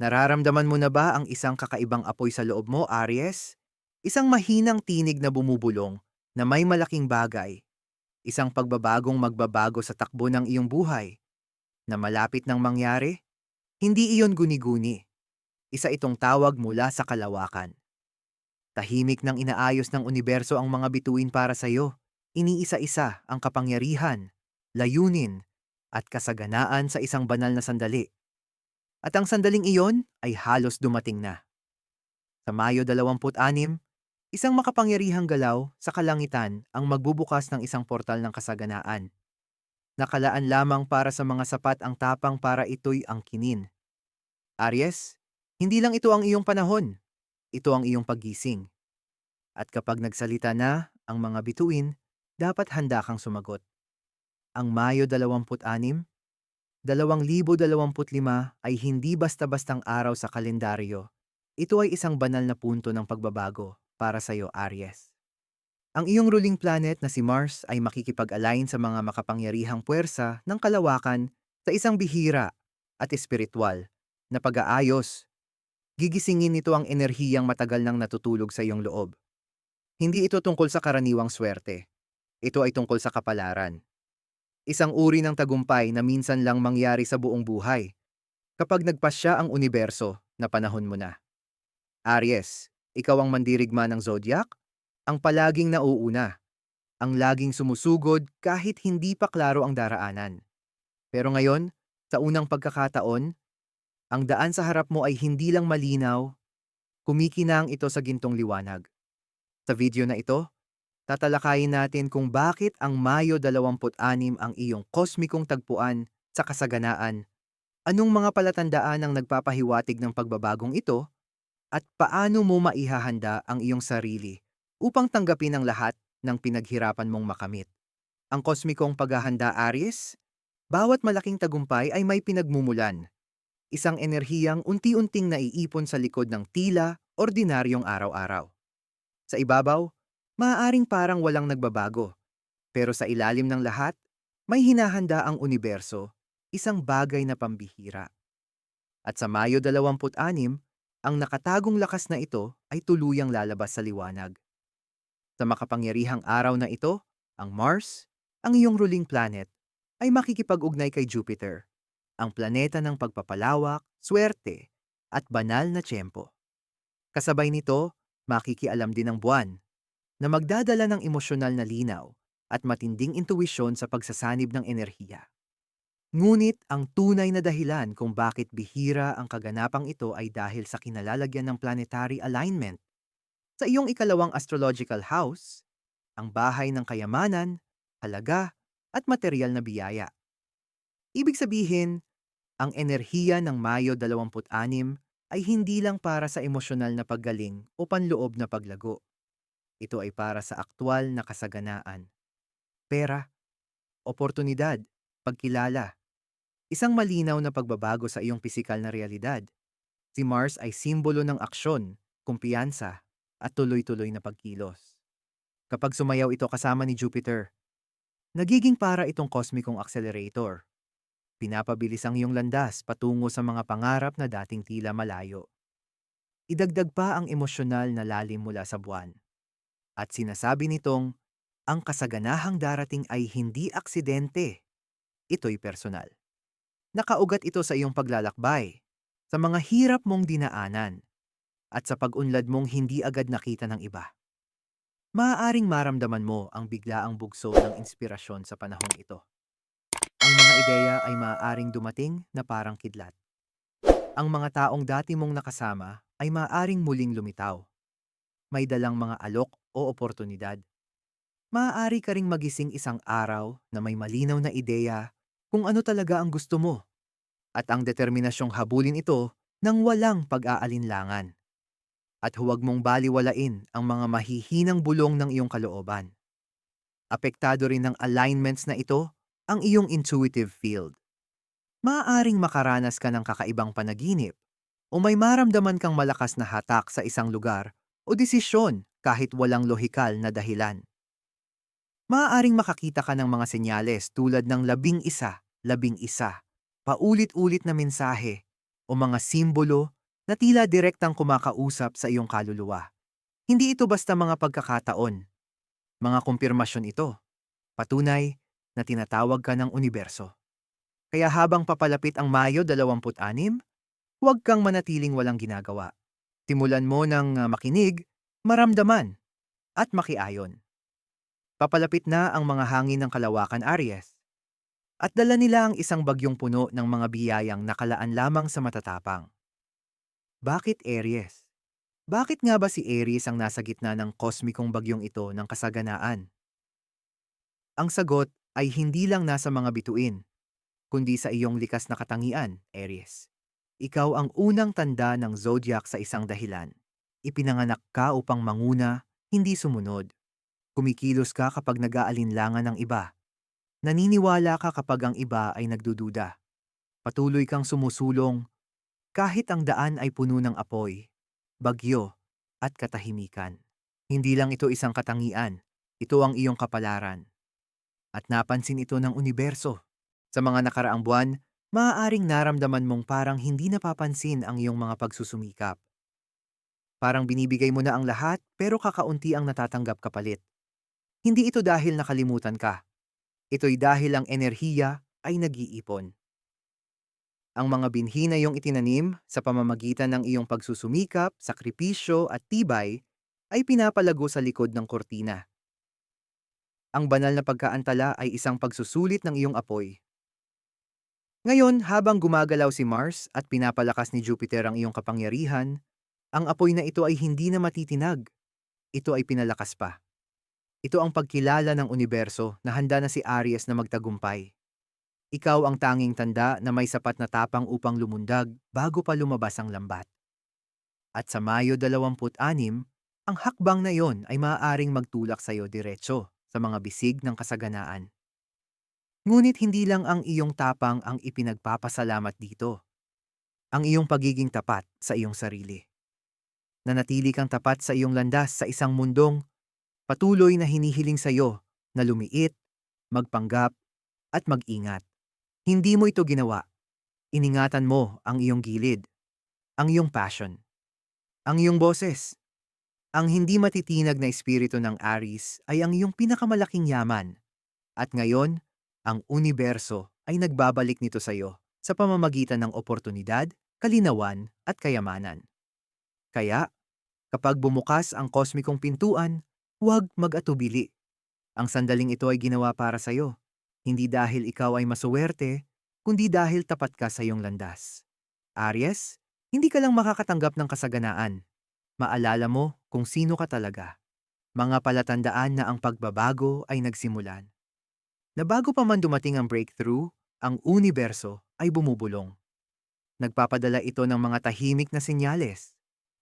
Nararamdaman mo na ba ang isang kakaibang apoy sa loob mo, Aries? Isang mahinang tinig na bumubulong na may malaking bagay. Isang pagbabagong magbabago sa takbo ng iyong buhay. Na malapit nang mangyari? Hindi iyon guni-guni. Isa itong tawag mula sa kalawakan. Tahimik nang inaayos ng universo ang mga bituin para sa iyo. Iniisa-isa ang kapangyarihan, layunin, at kasaganaan sa isang banal na sandali. At ang sandaling iyon ay halos dumating na. Sa Mayo 26, isang makapangyarihang galaw sa kalangitan ang magbubukas ng isang portal ng kasaganaan. Nakalaan lamang para sa mga sapat ang tapang para ito'y ang kinin. Aries, hindi lang ito ang iyong panahon. Ito ang iyong paggising. At kapag nagsalita na ang mga bituin, dapat handa kang sumagot. Ang Mayo 26, 2025 ay hindi basta-bastang araw sa kalendaryo. Ito ay isang banal na punto ng pagbabago para sa iyo, Aries. Ang iyong ruling planet na si Mars ay makikipag-align sa mga makapangyarihang puwersa ng kalawakan sa isang bihira at espiritual na pag-aayos. Gigisingin nito ang enerhiyang matagal nang natutulog sa iyong loob. Hindi ito tungkol sa karaniwang swerte. Ito ay tungkol sa kapalaran. Isang uri ng tagumpay na minsan lang mangyari sa buong buhay. Kapag nagpasya ang universo na panahon mo na. Aries, ikaw ang mandirigma ng zodiac? Ang palaging nauuna. Ang laging sumusugod kahit hindi pa klaro ang daraanan. Pero ngayon, sa unang pagkakataon, ang daan sa harap mo ay hindi lang malinaw, kumikinang ito sa gintong liwanag. Sa video na ito, tatalakayin natin kung bakit ang Mayo 26 ang iyong kosmikong tagpuan sa kasaganaan. Anong mga palatandaan ang nagpapahiwatig ng pagbabagong ito at paano mo maihahanda ang iyong sarili upang tanggapin ang lahat ng pinaghirapan mong makamit. Ang kosmikong paghahanda Aries, bawat malaking tagumpay ay may pinagmumulan. Isang enerhiyang unti-unting naiipon sa likod ng tila ordinaryong araw-araw. Sa ibabaw, maaaring parang walang nagbabago. Pero sa ilalim ng lahat, may hinahanda ang universo, isang bagay na pambihira. At sa Mayo 26, ang nakatagong lakas na ito ay tuluyang lalabas sa liwanag. Sa makapangyarihang araw na ito, ang Mars, ang iyong ruling planet, ay makikipag-ugnay kay Jupiter, ang planeta ng pagpapalawak, swerte, at banal na tiyempo. Kasabay nito, makikialam din ang buwan, na magdadala ng emosyonal na linaw at matinding intuwisyon sa pagsasanib ng enerhiya. Ngunit ang tunay na dahilan kung bakit bihira ang kaganapang ito ay dahil sa kinalalagyan ng planetary alignment. Sa iyong ikalawang astrological house, ang bahay ng kayamanan, halaga, at material na biyaya. Ibig sabihin, ang enerhiya ng Mayo 26 ay hindi lang para sa emosyonal na paggaling o panloob na paglago. Ito ay para sa aktwal na kasaganaan. Pera, oportunidad, pagkilala. Isang malinaw na pagbabago sa iyong pisikal na realidad. Si Mars ay simbolo ng aksyon, kumpiyansa, at tuloy-tuloy na pagkilos. Kapag sumayaw ito kasama ni Jupiter, nagiging para itong kosmikong accelerator Pinapabilis ang iyong landas patungo sa mga pangarap na dating tila malayo. Idagdag pa ang emosyonal na lalim mula sa buwan. At sinasabi nitong, ang kasaganahang darating ay hindi aksidente. Ito'y personal. Nakaugat ito sa iyong paglalakbay, sa mga hirap mong dinaanan, at sa pag-unlad mong hindi agad nakita ng iba. Maaaring maramdaman mo ang biglaang bugso ng inspirasyon sa panahong ito. Ang mga ideya ay maaaring dumating na parang kidlat. Ang mga taong dati mong nakasama ay maaaring muling lumitaw. May dalang mga alok o oportunidad. Maaari ka ring magising isang araw na may malinaw na ideya kung ano talaga ang gusto mo. At ang determinasyong habulin ito nang walang pag-aalinlangan. At huwag mong baliwalain ang mga mahihinang bulong ng iyong kalooban. Apektado rin ng alignments na ito ang iyong intuitive field. Maaaring makaranas ka ng kakaibang panaginip o may maramdaman kang malakas na hatak sa isang lugar o desisyon kahit walang lohikal na dahilan. Maaaring makakita ka ng mga senyales tulad ng labing isa, labing isa, paulit-ulit na mensahe, o mga simbolo na tila direktang kumakausap sa iyong kaluluwa. Hindi ito basta mga pagkakataon. Mga kumpirmasyon ito. Patunay na tinatawag ka ng universo. Kaya habang papalapit ang Mayo 26, huwag kang manatiling walang ginagawa. Timulan mo ng ah, makinig, maramdaman, at makiayon. Papalapit na ang mga hangin ng kalawakan Aries. At dala nila ang isang bagyong puno ng mga biyayang nakalaan lamang sa matatapang. Bakit Aries? Bakit nga ba si Aries ang nasa gitna ng kosmikong bagyong ito ng kasaganaan? Ang sagot ay hindi lang nasa mga bituin, kundi sa iyong likas na katangian, Aries. Ikaw ang unang tanda ng zodiac sa isang dahilan. Ipinanganak ka upang manguna, hindi sumunod. Kumikilos ka kapag nag-aalinlangan ng iba. Naniniwala ka kapag ang iba ay nagdududa. Patuloy kang sumusulong kahit ang daan ay puno ng apoy, bagyo, at katahimikan. Hindi lang ito isang katangian, ito ang iyong kapalaran. At napansin ito ng universo. Sa mga nakaraang buwan, maaaring naramdaman mong parang hindi napapansin ang iyong mga pagsusumikap. Parang binibigay mo na ang lahat pero kakaunti ang natatanggap kapalit. Hindi ito dahil nakalimutan ka. Ito'y dahil ang enerhiya ay nag-iipon. Ang mga binhi na iyong itinanim sa pamamagitan ng iyong pagsusumikap, sakripisyo at tibay ay pinapalago sa likod ng kortina. Ang banal na pagkaantala ay isang pagsusulit ng iyong apoy. Ngayon, habang gumagalaw si Mars at pinapalakas ni Jupiter ang iyong kapangyarihan, ang apoy na ito ay hindi na matitinag. Ito ay pinalakas pa. Ito ang pagkilala ng universo na handa na si Aries na magtagumpay. Ikaw ang tanging tanda na may sapat na tapang upang lumundag bago pa lumabas ang lambat. At sa Mayo 26, ang hakbang na iyon ay maaaring magtulak sa iyo diretso sa mga bisig ng kasaganaan. Ngunit hindi lang ang iyong tapang ang ipinagpapasalamat dito. Ang iyong pagiging tapat sa iyong sarili. Nanatili kang tapat sa iyong landas sa isang mundong patuloy na hinihiling sa iyo na lumiit, magpanggap, at mag-ingat. Hindi mo ito ginawa. Iningatan mo ang iyong gilid, ang iyong passion, ang iyong boses. Ang hindi matitinag na espiritu ng Aries ay ang iyong pinakamalaking yaman. At ngayon, ang universo ay nagbabalik nito sa iyo sa pamamagitan ng oportunidad, kalinawan at kayamanan. Kaya, kapag bumukas ang kosmikong pintuan, huwag mag-atubili. Ang sandaling ito ay ginawa para sa iyo hindi dahil ikaw ay masuwerte, kundi dahil tapat ka sa iyong landas. Aries, hindi ka lang makakatanggap ng kasaganaan. Maalala mo kung sino ka talaga. Mga palatandaan na ang pagbabago ay nagsimulan. Na bago pa man dumating ang breakthrough, ang universo ay bumubulong. Nagpapadala ito ng mga tahimik na senyales,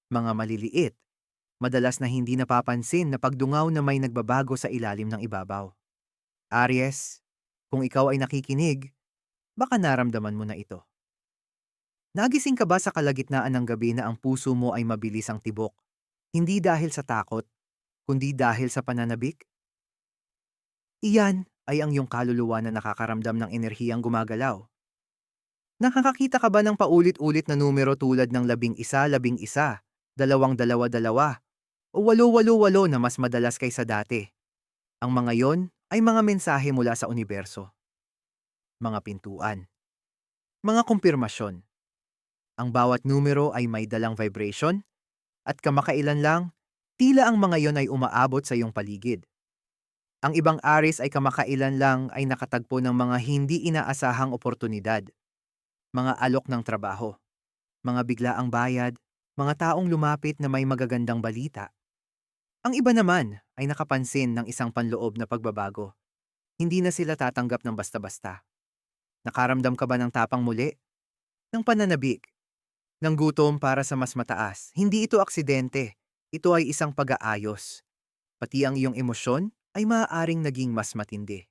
mga maliliit, madalas na hindi napapansin na pagdungaw na may nagbabago sa ilalim ng ibabaw. Aries, kung ikaw ay nakikinig, baka naramdaman mo na ito. Nagising ka ba sa kalagitnaan ng gabi na ang puso mo ay mabilis ang tibok? Hindi dahil sa takot, kundi dahil sa pananabik? Iyan ay ang iyong kaluluwa na nakakaramdam ng enerhiyang gumagalaw. Nakakakita ka ba ng paulit-ulit na numero tulad ng labing isa, labing isa, dalawang dalawa, dalawa, o walo, walo, walo na mas madalas kaysa dati? Ang mga yon ay mga mensahe mula sa universo. Mga pintuan. Mga kumpirmasyon. Ang bawat numero ay may dalang vibration at kamakailan lang, tila ang mga yon ay umaabot sa iyong paligid. Ang ibang aris ay kamakailan lang ay nakatagpo ng mga hindi inaasahang oportunidad. Mga alok ng trabaho, mga biglaang bayad, mga taong lumapit na may magagandang balita. Ang iba naman ay nakapansin ng isang panloob na pagbabago. Hindi na sila tatanggap ng basta-basta. Nakaramdam ka ba ng tapang muli? Ng pananabik? Ng gutom para sa mas mataas? Hindi ito aksidente. Ito ay isang pag-aayos. Pati ang iyong emosyon ay maaaring naging mas matindi.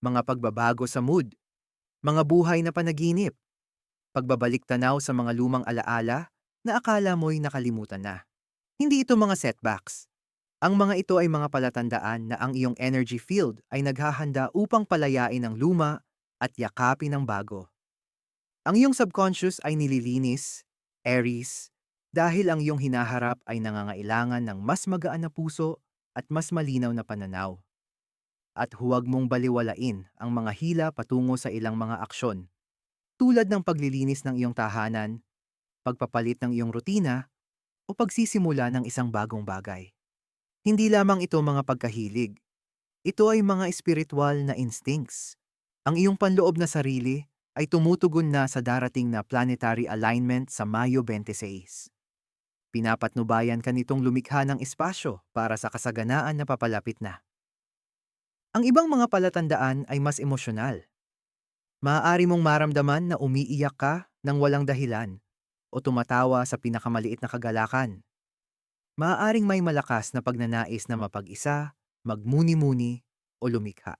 Mga pagbabago sa mood. Mga buhay na panaginip. Pagbabalik tanaw sa mga lumang alaala na akala mo'y nakalimutan na. Hindi ito mga setbacks. Ang mga ito ay mga palatandaan na ang iyong energy field ay naghahanda upang palayain ang luma at yakapin ang bago. Ang iyong subconscious ay nililinis, Aries, dahil ang iyong hinaharap ay nangangailangan ng mas magaan na puso at mas malinaw na pananaw. At huwag mong baliwalain ang mga hila patungo sa ilang mga aksyon, tulad ng paglilinis ng iyong tahanan, pagpapalit ng iyong rutina, o pagsisimula ng isang bagong bagay. Hindi lamang ito mga pagkahilig. Ito ay mga espiritual na instincts. Ang iyong panloob na sarili ay tumutugon na sa darating na planetary alignment sa Mayo 26. Pinapatnubayan ka nitong lumikha ng espasyo para sa kasaganaan na papalapit na. Ang ibang mga palatandaan ay mas emosyonal. Maaari mong maramdaman na umiiyak ka ng walang dahilan o tumatawa sa pinakamaliit na kagalakan. Maaaring may malakas na pagnanais na mapag-isa, magmuni-muni o lumikha.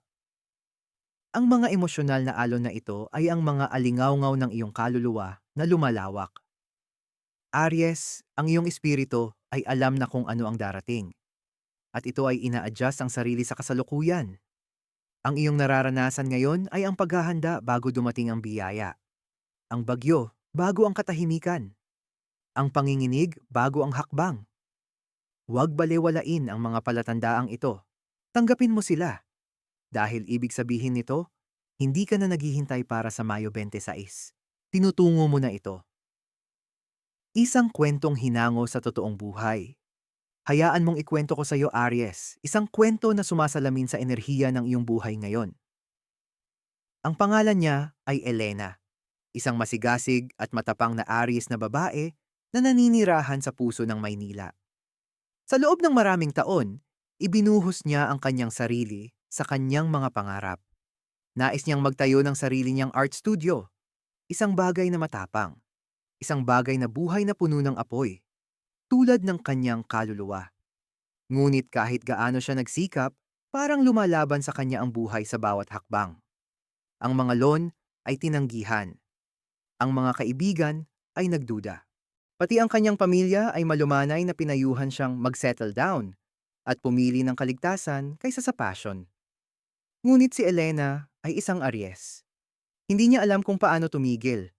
Ang mga emosyonal na alon na ito ay ang mga alingawngaw ng iyong kaluluwa na lumalawak. Aries, ang iyong espiritu ay alam na kung ano ang darating. At ito ay ina-adjust ang sarili sa kasalukuyan. Ang iyong nararanasan ngayon ay ang paghahanda bago dumating ang biyaya. Ang bagyo bago ang katahimikan. Ang panginginig bago ang hakbang. Huwag balewalain ang mga palatandaang ito. Tanggapin mo sila. Dahil ibig sabihin nito, hindi ka na naghihintay para sa Mayo 26. Tinutungo mo na ito. Isang kwentong hinango sa totoong buhay. Hayaan mong ikwento ko sa iyo, Aries, isang kwento na sumasalamin sa enerhiya ng iyong buhay ngayon. Ang pangalan niya ay Elena, isang masigasig at matapang na Aries na babae na naninirahan sa puso ng Maynila. Sa loob ng maraming taon, ibinuhos niya ang kanyang sarili sa kanyang mga pangarap. Nais niyang magtayo ng sarili niyang art studio, isang bagay na matapang, isang bagay na buhay na puno ng apoy, tulad ng kanyang kaluluwa. Ngunit kahit gaano siya nagsikap, parang lumalaban sa kanya ang buhay sa bawat hakbang. Ang mga lon ay tinanggihan. Ang mga kaibigan ay nagduda. Pati ang kanyang pamilya ay malumanay na pinayuhan siyang mag-settle down at pumili ng kaligtasan kaysa sa passion. Ngunit si Elena ay isang Aries. Hindi niya alam kung paano tumigil.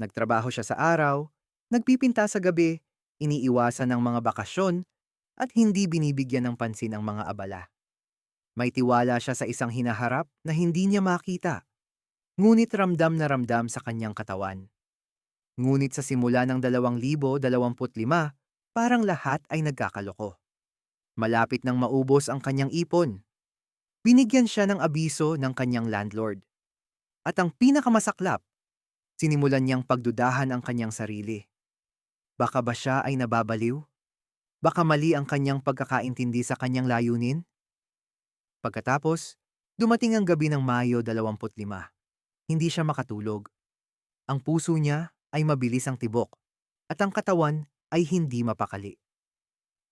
Nagtrabaho siya sa araw, nagpipinta sa gabi, iniiwasan ng mga bakasyon, at hindi binibigyan ng pansin ang mga abala. May tiwala siya sa isang hinaharap na hindi niya makita. Ngunit ramdam na ramdam sa kanyang katawan. Ngunit sa simula ng 2025, parang lahat ay nagkakaloko. Malapit nang maubos ang kanyang ipon. Binigyan siya ng abiso ng kanyang landlord. At ang pinakamasaklap, sinimulan niyang pagdudahan ang kanyang sarili. Baka ba siya ay nababaliw? Baka mali ang kanyang pagkakaintindi sa kanyang layunin? Pagkatapos, dumating ang gabi ng Mayo 25. Hindi siya makatulog. Ang puso niya ay mabilis ang tibok at ang katawan ay hindi mapakali.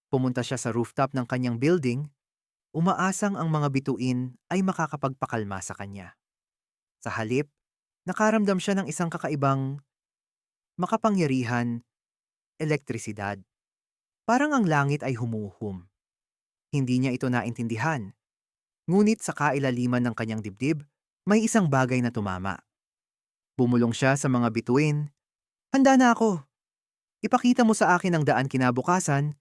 Pumunta siya sa rooftop ng kanyang building umaasang ang mga bituin ay makakapagpakalma sa kanya. Sa halip, nakaramdam siya ng isang kakaibang makapangyarihan, elektrisidad. Parang ang langit ay humuhum. Hindi niya ito naintindihan. Ngunit sa kailaliman ng kanyang dibdib, may isang bagay na tumama. Bumulong siya sa mga bituin. Handa na ako. Ipakita mo sa akin ang daan kinabukasan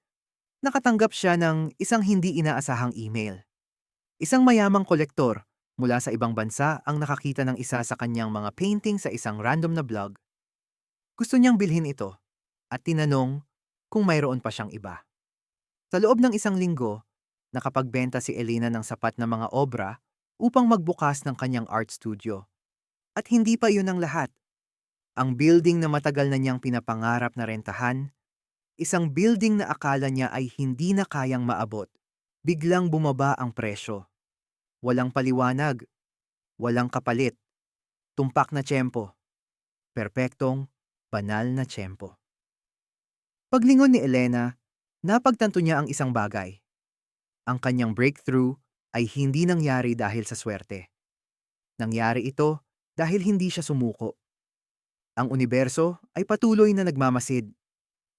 nakatanggap siya ng isang hindi inaasahang email. Isang mayamang kolektor mula sa ibang bansa ang nakakita ng isa sa kanyang mga painting sa isang random na blog. Gusto niyang bilhin ito at tinanong kung mayroon pa siyang iba. Sa loob ng isang linggo, nakapagbenta si Elena ng sapat na mga obra upang magbukas ng kanyang art studio. At hindi pa yun ang lahat. Ang building na matagal na niyang pinapangarap na rentahan Isang building na akala niya ay hindi na kayang maabot. Biglang bumaba ang presyo. Walang paliwanag. Walang kapalit. Tumpak na tiyempo. Perpektong, banal na tiyempo. Paglingon ni Elena, napagtanto niya ang isang bagay. Ang kanyang breakthrough ay hindi nangyari dahil sa swerte. Nangyari ito dahil hindi siya sumuko. Ang universo ay patuloy na nagmamasid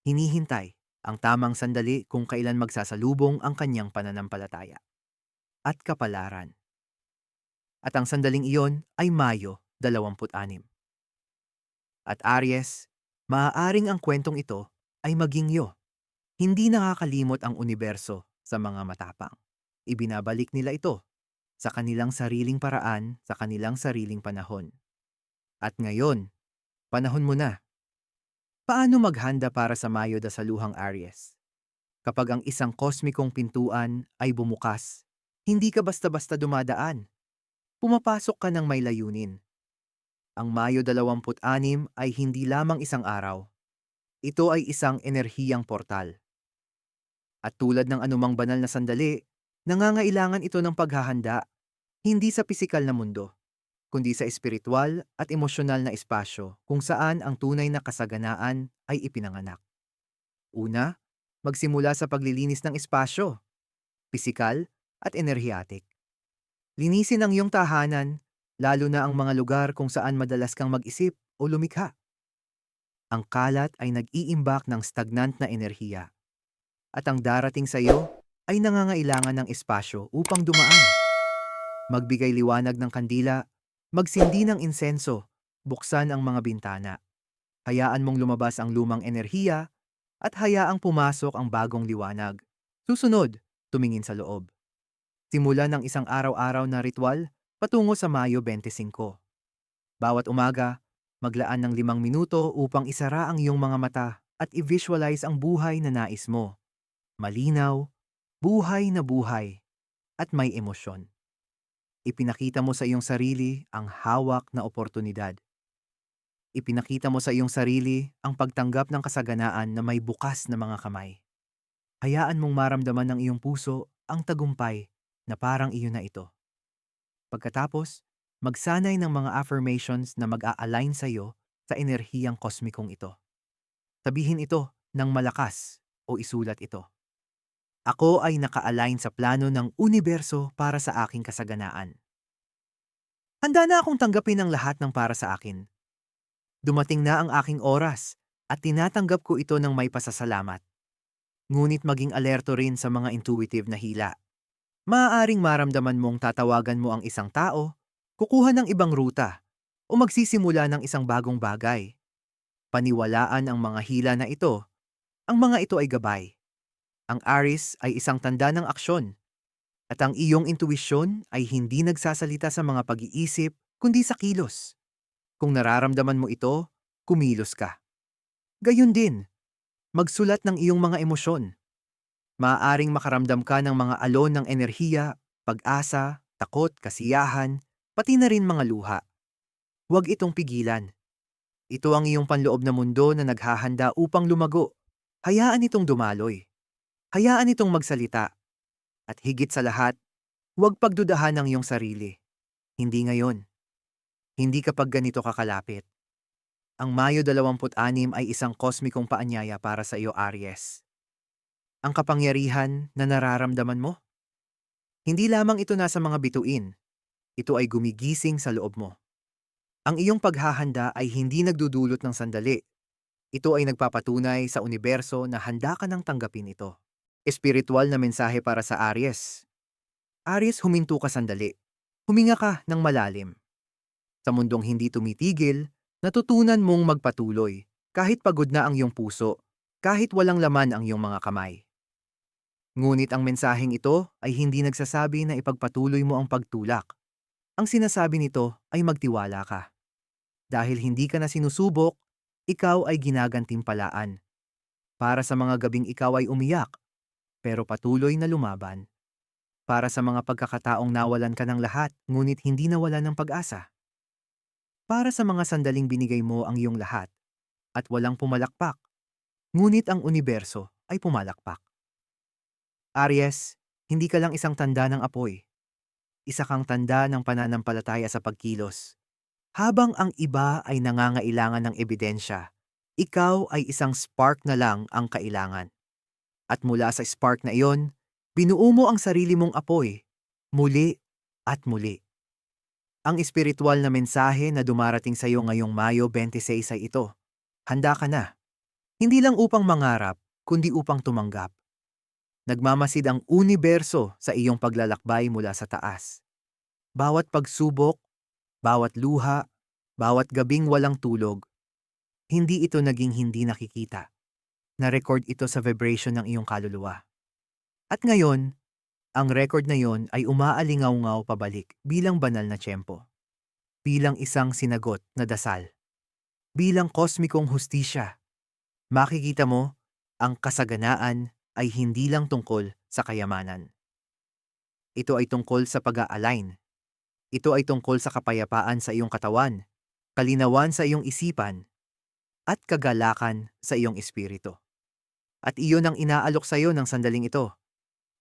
hinihintay ang tamang sandali kung kailan magsasalubong ang kanyang pananampalataya at kapalaran. At ang sandaling iyon ay Mayo 26. At Aries, maaaring ang kwentong ito ay maging yo. Hindi nakakalimot ang universo sa mga matapang. Ibinabalik nila ito sa kanilang sariling paraan sa kanilang sariling panahon. At ngayon, panahon mo na. Paano maghanda para sa Mayo da Saluhang Aries? Kapag ang isang kosmikong pintuan ay bumukas, hindi ka basta-basta dumadaan. Pumapasok ka ng may layunin. Ang Mayo 26 ay hindi lamang isang araw. Ito ay isang enerhiyang portal. At tulad ng anumang banal na sandali, nangangailangan ito ng paghahanda, hindi sa pisikal na mundo, kundi sa espiritual at emosyonal na espasyo kung saan ang tunay na kasaganaan ay ipinanganak. Una, magsimula sa paglilinis ng espasyo, pisikal at enerhiyatik. Linisin ang iyong tahanan, lalo na ang mga lugar kung saan madalas kang mag-isip o lumikha. Ang kalat ay nag-iimbak ng stagnant na enerhiya. At ang darating sa iyo ay nangangailangan ng espasyo upang dumaan. Magbigay liwanag ng kandila, magsindi ng insenso, buksan ang mga bintana. Hayaan mong lumabas ang lumang enerhiya at hayaang pumasok ang bagong liwanag. Susunod, tumingin sa loob. Simula ng isang araw-araw na ritual patungo sa Mayo 25. Bawat umaga, maglaan ng limang minuto upang isara ang iyong mga mata at i-visualize ang buhay na nais mo. Malinaw, buhay na buhay, at may emosyon. Ipinakita mo sa iyong sarili ang hawak na oportunidad. Ipinakita mo sa iyong sarili ang pagtanggap ng kasaganaan na may bukas na mga kamay. Hayaan mong maramdaman ng iyong puso ang tagumpay na parang iyon na ito. Pagkatapos, magsanay ng mga affirmations na mag-a-align sa iyo sa enerhiyang kosmikong ito. Sabihin ito ng malakas o isulat ito. Ako ay naka-align sa plano ng universo para sa aking kasaganaan. Handa na akong tanggapin ang lahat ng para sa akin. Dumating na ang aking oras at tinatanggap ko ito ng may pasasalamat. Ngunit maging alerto rin sa mga intuitive na hila maaaring maramdaman mong tatawagan mo ang isang tao, kukuha ng ibang ruta, o magsisimula ng isang bagong bagay. Paniwalaan ang mga hila na ito. Ang mga ito ay gabay. Ang Aris ay isang tanda ng aksyon. At ang iyong intuisyon ay hindi nagsasalita sa mga pag-iisip, kundi sa kilos. Kung nararamdaman mo ito, kumilos ka. Gayun din, magsulat ng iyong mga emosyon maaaring makaramdam ka ng mga alon ng enerhiya, pag-asa, takot, kasiyahan, pati na rin mga luha. Huwag itong pigilan. Ito ang iyong panloob na mundo na naghahanda upang lumago. Hayaan itong dumaloy. Hayaan itong magsalita. At higit sa lahat, huwag pagdudahan ng iyong sarili. Hindi ngayon. Hindi kapag ganito kakalapit. Ang Mayo 26 ay isang kosmikong paanyaya para sa iyo, Aries ang kapangyarihan na nararamdaman mo? Hindi lamang ito nasa mga bituin, ito ay gumigising sa loob mo. Ang iyong paghahanda ay hindi nagdudulot ng sandali. Ito ay nagpapatunay sa universo na handa ka nang tanggapin ito. Espiritual na mensahe para sa Aries. Aries, huminto ka sandali. Huminga ka ng malalim. Sa mundong hindi tumitigil, natutunan mong magpatuloy kahit pagod na ang iyong puso, kahit walang laman ang iyong mga kamay. Ngunit ang mensaheng ito ay hindi nagsasabi na ipagpatuloy mo ang pagtulak. Ang sinasabi nito ay magtiwala ka. Dahil hindi ka na sinusubok, ikaw ay ginagantimpalaan. Para sa mga gabing ikaw ay umiyak, pero patuloy na lumaban. Para sa mga pagkakataong nawalan ka ng lahat, ngunit hindi nawalan ng pag-asa. Para sa mga sandaling binigay mo ang iyong lahat, at walang pumalakpak, ngunit ang universo ay pumalakpak. Aries, hindi ka lang isang tanda ng apoy. Isa kang tanda ng pananampalataya sa pagkilos. Habang ang iba ay nangangailangan ng ebidensya, ikaw ay isang spark na lang ang kailangan. At mula sa spark na iyon, binuo mo ang sarili mong apoy, muli at muli. Ang espiritual na mensahe na dumarating sa iyo ngayong Mayo 26 ay ito. Handa ka na. Hindi lang upang mangarap, kundi upang tumanggap. Nagmamasid ang universo sa iyong paglalakbay mula sa taas. Bawat pagsubok, bawat luha, bawat gabing walang tulog, Hindi ito naging hindi nakikita. Na-record ito sa vibration ng iyong kaluluwa. At ngayon, ang record na yon ay umaalingaw-ngaw pabalik bilang banal na tiyempo. Bilang isang sinagot na dasal. Bilang kosmikong hustisya. Makikita mo, ang kasaganaan ay hindi lang tungkol sa kayamanan. Ito ay tungkol sa pag-a-align. Ito ay tungkol sa kapayapaan sa iyong katawan, kalinawan sa iyong isipan, at kagalakan sa iyong espiritu. At iyon ang inaalok sa iyo ng sandaling ito.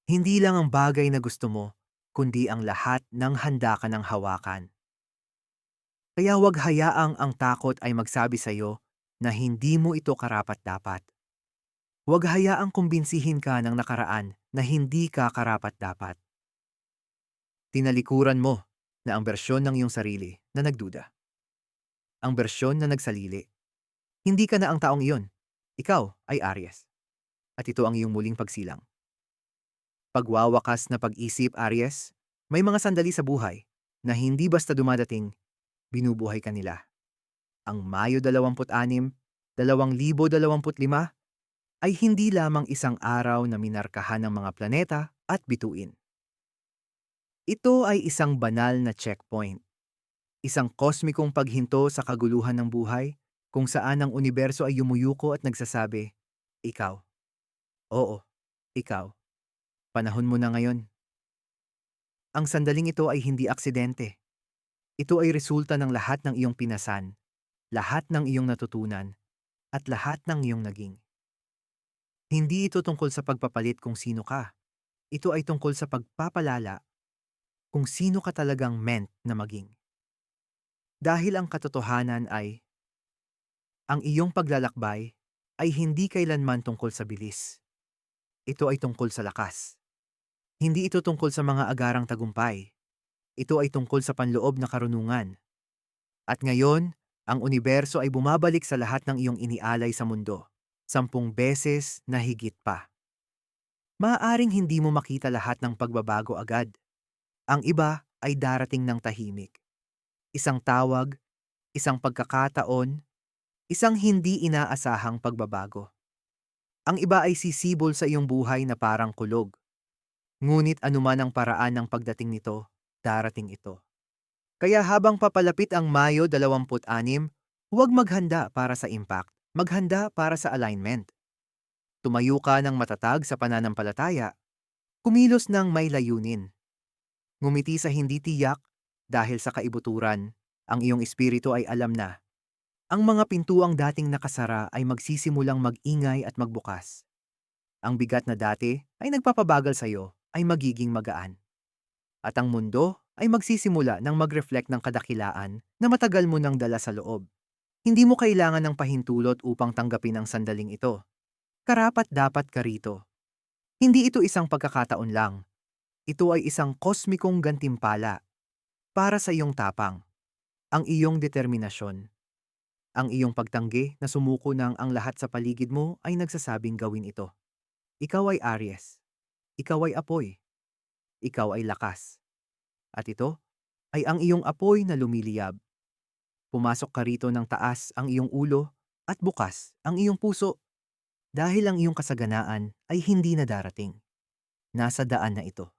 Hindi lang ang bagay na gusto mo, kundi ang lahat ng handa ka ng hawakan. Kaya huwag hayaang ang takot ay magsabi sa iyo na hindi mo ito karapat-dapat. Huwag hayaang kumbinsihin ka ng nakaraan na hindi ka karapat-dapat. Tinalikuran mo na ang bersyon ng iyong sarili na nagduda. Ang bersyon na nagsalili. Hindi ka na ang taong iyon. Ikaw ay Aries. At ito ang iyong muling pagsilang. Pagwawakas na pag-isip, Aries, may mga sandali sa buhay na hindi basta dumadating, binubuhay ka nila. Ang Mayo 26, 2025 ay hindi lamang isang araw na minarkahan ng mga planeta at bituin. Ito ay isang banal na checkpoint. Isang kosmikong paghinto sa kaguluhan ng buhay kung saan ang universo ay yumuyuko at nagsasabi, Ikaw. Oo, ikaw. Panahon mo na ngayon. Ang sandaling ito ay hindi aksidente. Ito ay resulta ng lahat ng iyong pinasan, lahat ng iyong natutunan, at lahat ng iyong naging. Hindi ito tungkol sa pagpapalit kung sino ka. Ito ay tungkol sa pagpapalala kung sino ka talagang meant na maging. Dahil ang katotohanan ay, ang iyong paglalakbay ay hindi kailanman tungkol sa bilis. Ito ay tungkol sa lakas. Hindi ito tungkol sa mga agarang tagumpay. Ito ay tungkol sa panloob na karunungan. At ngayon, ang universo ay bumabalik sa lahat ng iyong inialay sa mundo, sampung beses na higit pa. Maaaring hindi mo makita lahat ng pagbabago agad. Ang iba ay darating ng tahimik. Isang tawag, isang pagkakataon, isang hindi inaasahang pagbabago. Ang iba ay sisibol sa iyong buhay na parang kulog. Ngunit anuman ang paraan ng pagdating nito, darating ito. Kaya habang papalapit ang Mayo 26, huwag maghanda para sa impact, maghanda para sa alignment. Tumayo ka ng matatag sa pananampalataya, kumilos ng may layunin, Ngumiti sa hindi tiyak dahil sa kaibuturan, ang iyong espiritu ay alam na. Ang mga pintuang dating nakasara ay magsisimulang mag-ingay at magbukas. Ang bigat na dati ay nagpapabagal sa iyo ay magiging magaan. At ang mundo ay magsisimula ng mag-reflect ng kadakilaan na matagal mo nang dala sa loob. Hindi mo kailangan ng pahintulot upang tanggapin ang sandaling ito. Karapat dapat ka rito. Hindi ito isang pagkakataon lang, ito ay isang kosmikong gantimpala para sa iyong tapang, ang iyong determinasyon, ang iyong pagtanggi na sumuko ng ang lahat sa paligid mo ay nagsasabing gawin ito. Ikaw ay Aries. Ikaw ay apoy. Ikaw ay lakas. At ito ay ang iyong apoy na lumiliyab. Pumasok ka rito ng taas ang iyong ulo at bukas ang iyong puso dahil ang iyong kasaganaan ay hindi na darating. Nasa daan na ito.